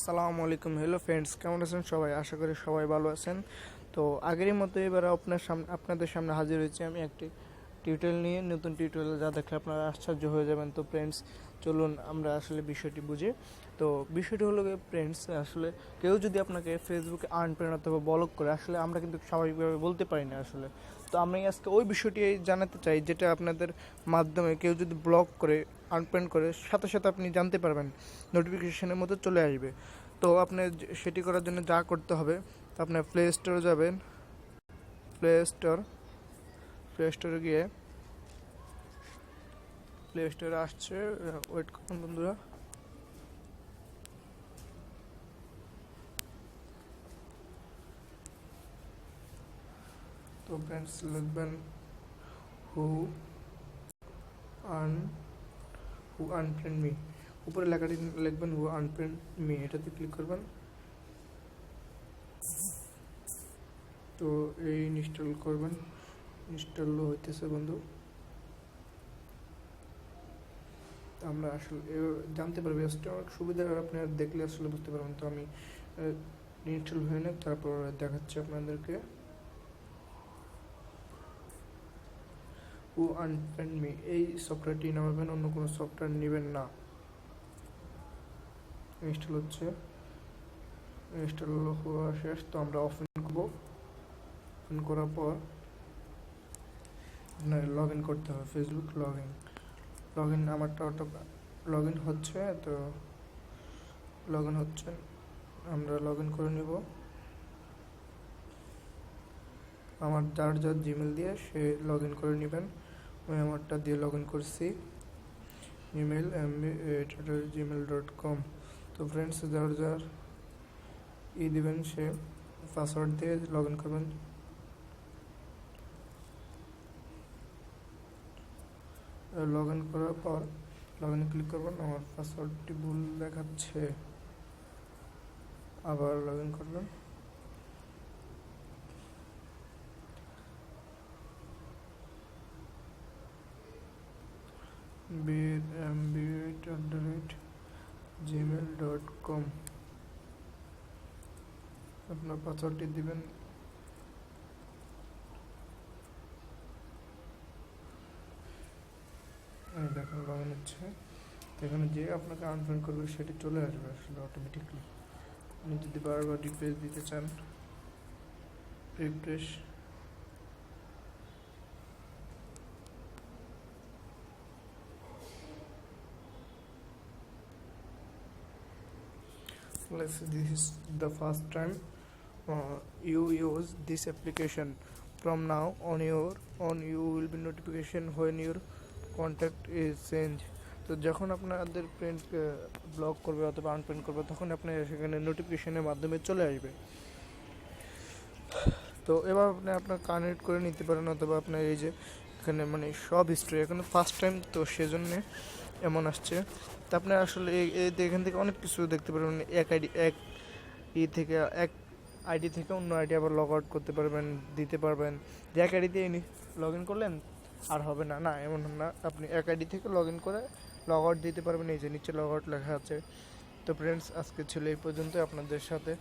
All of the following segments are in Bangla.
আসসালামু আলাইকুম হ্যালো ফ্রেন্ডস কেমন আছেন সবাই? আশা করি সবাই ভালো আছেন। তো আগেরই মতো এবার আপনার সামনে আপনাদের সামনে হাজির হয়েছি আমি একটি টিউটোরিয়াল নিয়ে। নতুন টিউটোরিয়াল যা দেখলে আপনারা আশ্চর্য হয়ে যাবেন। তো ফ্রেন্ডস চলুন আমরা আসলে বিষয়টি বুঝি। তো বিষয়টি হলো ফ্রেন্ডস আসলে কেউ যদি আপনাকে ফেসবুকে আর্ন করেন অথবা ব্লক করে, আসলে আমরা কিন্তু স্বাভাবিকভাবে বলতে পারি না আসলে। তো আমি আজকে ওই বিষয়টি জানাতে চাই, যেটা আপনাদের মাধ্যমে কেউ যদি ব্লক করে আনপ্রেন্ট করে, সাথে সাথে আপনি জানতে পারবেন নোটিফিকেশনের মতো চলে আসবে। তো আপনি সেটি করার জন্য যা করতে হবে আপনার প্লে স্টোরে যাবেন। প্লে স্টোর প্লে স্টোরে গিয়ে প্লে স্টোরে আসছে। ওয়েট করুন বন্ধুরা। তো ফ্রেন্ডস লিখবেন হু আন হু আনপ্রিন্ট মি উপরে লেখাটি লিখবেন হু আনপ্রিন্ট মি এটাতে ক্লিক করবেন। তো এই ইনস্টল করবেন। ইনস্টল হইতেছে বন্ধু। আমরা আসলে জানতে পারব এটা অনেক সুবিধা আপনি আর দেখলে আসলে বুঝতে পারবেন। তো আমি ইনস্টল হয়ে নেব তারপর দেখাচ্ছি আপনাদেরকে। ও আনফ্রেন্ড মি এই সফটওয়্যারটি নামাবেন, অন্য কোনো সফটওয়্যার নেবেন না। ইনস্টল হচ্ছে। ইনস্টল হওয়া শেষ, তো আমরা ওপেন করব। ওপেন করার পর আপনার লগ ইন করতে হবে Facebook log in log in আমারটা অটো লগ ইন হচ্ছে, তো লগ ইন হচ্ছে, আমরা লগ ইন করে নিব। আমার যার যার জিমেল দিয়ে সে লগ ইন করে নেবেন। আমি আমারটা দিয়ে লগ ইন করছি ইমেল জিমেল ডট কম তো ফ্রেন্ডস যার যার ই দিবেন, সে পাসওয়ার্ড দিয়ে লগ ইন করবেন। লগ ইন করার পর লগ ইন ক্লিক করবেন আমার পাসওয়ার্ডটি ভুল দেখাচ্ছে। আবার লগ ইন করবেন the rate Gmail dot com আপনার পাসওয়ার্ডটি দিবেন দেখুন লগ হচ্ছে তো এখানে যে আপনাকে আনফ্রেন্ড করবে সেটি চলে আসবে আসলে অটোমেটিকলি আপনি যদি বারবার রিপ্লেস দিতে চান refresh let's say this is the first time uh, you use this application from now on your on you will be notification when your contact is change তো যখন আপনাদের প্রিন্ট ব্লক করবে অথবা আনপ্রিন্ট করবে, তখন আপনি সেখানে নোটিফিকেশনের মাধ্যমে চলে আসবে। তো এবার আপনি আপনার কানেক্ট করে নিতে পারেন অথবা আপনার এই যে এখানে মানে সব হিস্ট্রি এখানে ফার্স্ট টাইম তো সেজন্যে এমন আসছে। তা আপনি আসলে এখান থেকে অনেক কিছু দেখতে পারবেন। এক আইডি, এক ই থেকে, এক আইডি থেকে অন্য আইডি আবার লগ আউট করতে পারবেন, দিতে পারবেন। যে এক আইডি দিয়ে লগ ইন করলেন আর হবে না না, এমন না। আপনি এক আইডি থেকে লগ ইন করে লগ আউট দিতে পারবেন, এই যে নিচে লগ আউট লেখা আছে। তো ফ্রেন্ডস আজকে ছিল এই পর্যন্ত আপনাদের সাথে।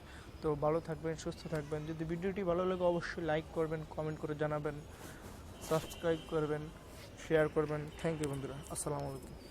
তো ভালো থাকবেন, সুস্থ থাকবেন। যদি ভিডিওটি ভালো লাগে, অবশ্যই লাইক করবেন কমেন্ট করে জানাবেন সাবস্ক্রাইব করবেন শেয়ার করবেন। থ্যাংক ইউ বন্ধুরা। আসসালামু আলাইকুম।